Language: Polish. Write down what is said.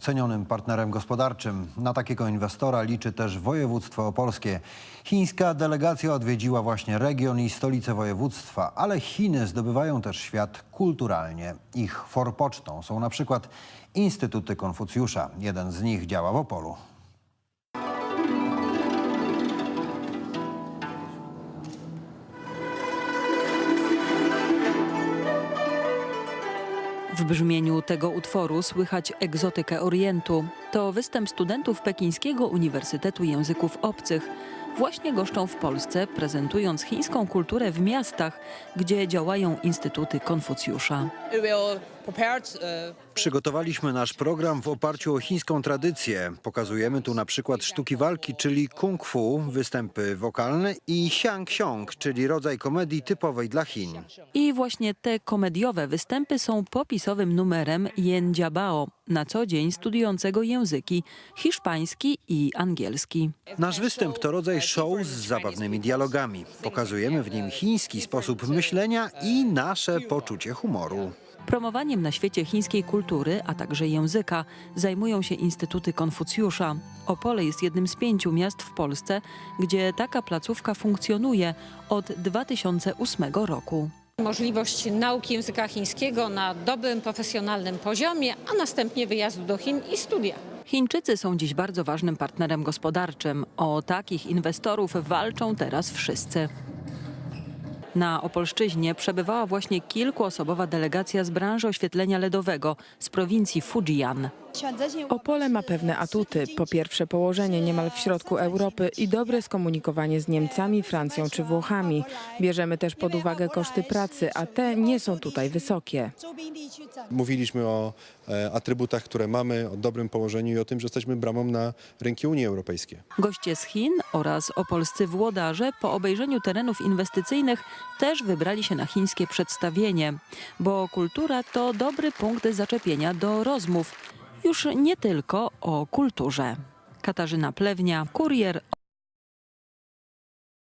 cenionym partnerem gospodarczym. Na takiego inwestora liczy też województwo opolskie. Chińska delegacja odwiedziła właśnie region i stolicę województwa, ale Chiny zdobywają też świat kulturalnie. Ich forpocztą są na przykład Instytuty Konfucjusza. Jeden z nich działa w Opolu. W brzmieniu tego utworu słychać egzotykę Orientu. To występ studentów Pekińskiego Uniwersytetu Języków Obcych. Właśnie goszczą w Polsce, prezentując chińską kulturę w miastach, gdzie działają Instytuty Konfucjusza. Przygotowaliśmy nasz program w oparciu o chińską tradycję. Pokazujemy tu na przykład sztuki walki, czyli kung fu, występy wokalne i xiang-xiong, czyli rodzaj komedii typowej dla Chin. I właśnie te komediowe występy są popisowym numerem Yen Jiabao, na co dzień studiującego języki hiszpański i angielski. Nasz występ to rodzaj show z zabawnymi dialogami. Pokazujemy w nim chiński sposób myślenia i nasze poczucie humoru. Promowaniem na świecie chińskiej kultury, a także języka zajmują się Instytuty Konfucjusza. Opole jest jednym z pięciu miast w Polsce, gdzie taka placówka funkcjonuje od 2008 roku. możliwość nauki języka chińskiego na dobrym, profesjonalnym poziomie, a następnie wyjazdu do Chin i studia. Chińczycy są dziś bardzo ważnym partnerem gospodarczym. O takich inwestorów walczą teraz wszyscy. Na Opolszczyźnie przebywała właśnie kilkuosobowa delegacja z branży oświetlenia LEDowego z prowincji Fujian. Opole ma pewne atuty. Po pierwsze położenie niemal w środku Europy i dobre skomunikowanie z Niemcami, Francją czy Włochami. Bierzemy też pod uwagę koszty pracy, a te nie są tutaj wysokie. Mówiliśmy o e, atrybutach, które mamy, o dobrym położeniu i o tym, że jesteśmy bramą na rynki Unii Europejskiej. Goście z Chin oraz opolscy włodarze po obejrzeniu terenów inwestycyjnych też wybrali się na chińskie przedstawienie, bo kultura to dobry punkt zaczepienia do rozmów, już nie tylko o kulturze. Katarzyna Plewnia, Kurier